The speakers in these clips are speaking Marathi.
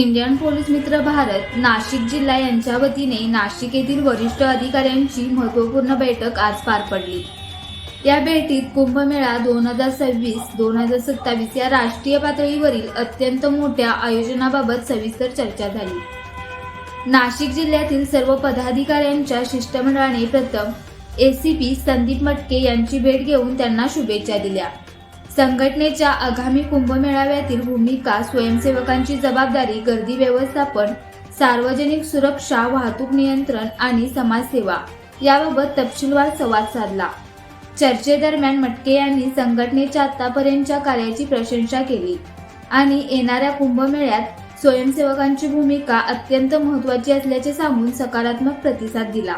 इंडियन पोलीस मित्र भारत नाशिक जिल्हा यांच्या वतीने नाशिक येथील वरिष्ठ अधिकाऱ्यांची महत्त्वपूर्ण बैठक आज पार पडली. या भेटीत कुंभमेळा दोन हजार सव्वीस दोन हजार सत्तावीस या राष्ट्रीय पातळीवरील अत्यंत मोठ्या आयोजनाबाबत सविस्तर चर्चा झाली. नाशिक जिल्ह्यातील सर्व पदाधिकाऱ्यांच्या शिष्टमंडळाने प्रथम एसीपी संदीप मटके यांची भेट घेऊन त्यांना शुभेच्छा दिल्या. संघटनेच्या आगामी कुंभमेळाव्यातील भूमिका स्वयंसेवकांची जबाबदारी गर्दी व्यवस्थापन सार्वजनिक सुरक्षा वाहतूक नियंत्रण आणि समाजसेवा याबाबत तपशीलवार संवाद साधला. चर्चेदरम्यान मटके यांनी संघटनेच्या आतापर्यंतच्या कार्याची प्रशंसा केली आणि येणाऱ्या कुंभमेळ्यात स्वयंसेवकांची भूमिका अत्यंत महत्वाची असल्याचे सांगून सकारात्मक प्रतिसाद दिला.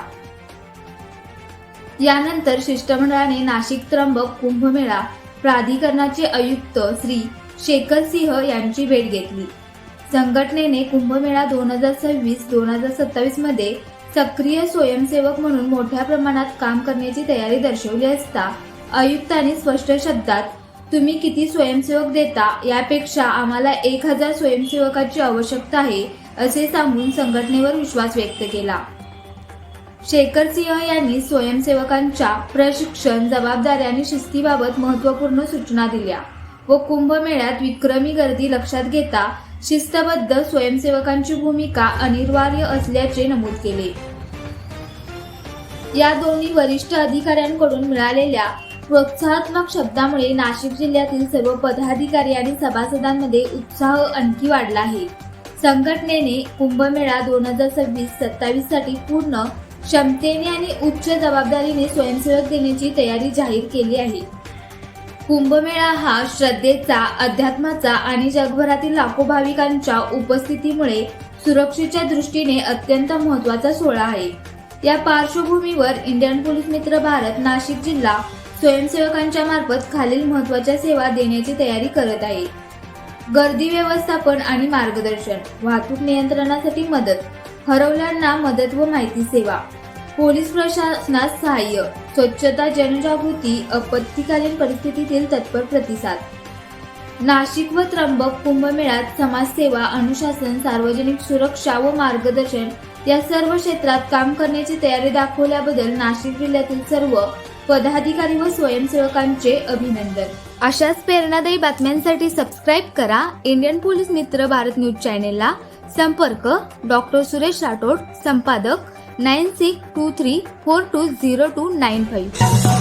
यानंतर शिष्टमंडळाने नाशिक त्र्यंबक कुंभमेळा प्राधिकरणाचे आयुक्त श्री शेखर सिंह यांची भेट घेतली. संघटनेने कुंभमेळा दोन हजार सव्वीस दोन हजार सत्तावीसमध्ये सक्रिय स्वयंसेवक म्हणून मोठ्या प्रमाणात काम करण्याची तयारी दर्शवली असता आयुक्तांनी स्पष्ट शब्दात तुम्ही किती स्वयंसेवक देता यापेक्षा आम्हाला एक हजार स्वयंसेवकाची आवश्यकता आहे असे सांगून संघटनेवर विश्वास व्यक्त केला. शेखर सिंह यांनी स्वयंसेवकांच्या प्रशिक्षण जबाबदारी आणि शिस्तीबाबत महत्त्वपूर्ण सूचना दिल्या व कुंभमेळ्यात विक्रमी गर्दी लक्षात घेता शिस्तबद्ध स्वयंसेवकांची भूमिका अनिवार्य असल्याचे नमूद केले. या दोन्ही वरिष्ठ अधिकाऱ्यांकडून मिळालेल्या प्रोत्साहात्मक शब्दामुळे नाशिक जिल्ह्यातील सर्व पदाधिकारी आणि सभासदांमध्ये उत्साह आणखी वाढला आहे. संघटनेने कुंभमेळा दोन हजार सव्वीस सत्तावीससाठी पूर्ण क्षमतेने आणि उच्च जबाबदारीने स्वयंसेवक देण्याची तयारी जाहीर केली आहे. कुंभमेळा हा श्रद्धेचा अध्यात्माचा आणि जगभरातील लाखो भाविकांच्या उपस्थितीमुळे सुरक्षेच्या दृष्टीने अत्यंत महत्त्वाचा सोहळा आहे. या पार्श्वभूमीवर इंडियन पोलीस मित्र भारत नाशिक जिल्हा स्वयंसेवकांच्या मार्फत खालील महत्त्वाच्या सेवा देण्याची तयारी करत आहे. गर्दी व्यवस्थापन आणि मार्गदर्शन वाहतूक नियंत्रणासाठी मदत हरवल्यांना मदत व माहिती सेवा. पोलीस प्रशासनास सहाय्य. स्वच्छता जनजागृती आपत्तीकालीन परिस्थितीतील तत्पर प्रतिसाद. नाशिक व त्र्यंबक कुंभमेळ्यात समाजसेवा अनुशासन सार्वजनिक सुरक्षा व मार्गदर्शन या सर्व क्षेत्रात काम करण्याची तयारी दाखवल्याबद्दल नाशिक जिल्ह्यातील सर्व पदाधिकारी व स्वयंसेवकांचे अभिनंदन. अशाच प्रेरणादायी बातम्यांसाठी सबस्क्राईब करा. इंडियन पोलीस मित्र भारत न्यूज चॅनेलला संपर्क डॉक्टर सुरेश राठोड संपादक nine six two three four two zero two nine five.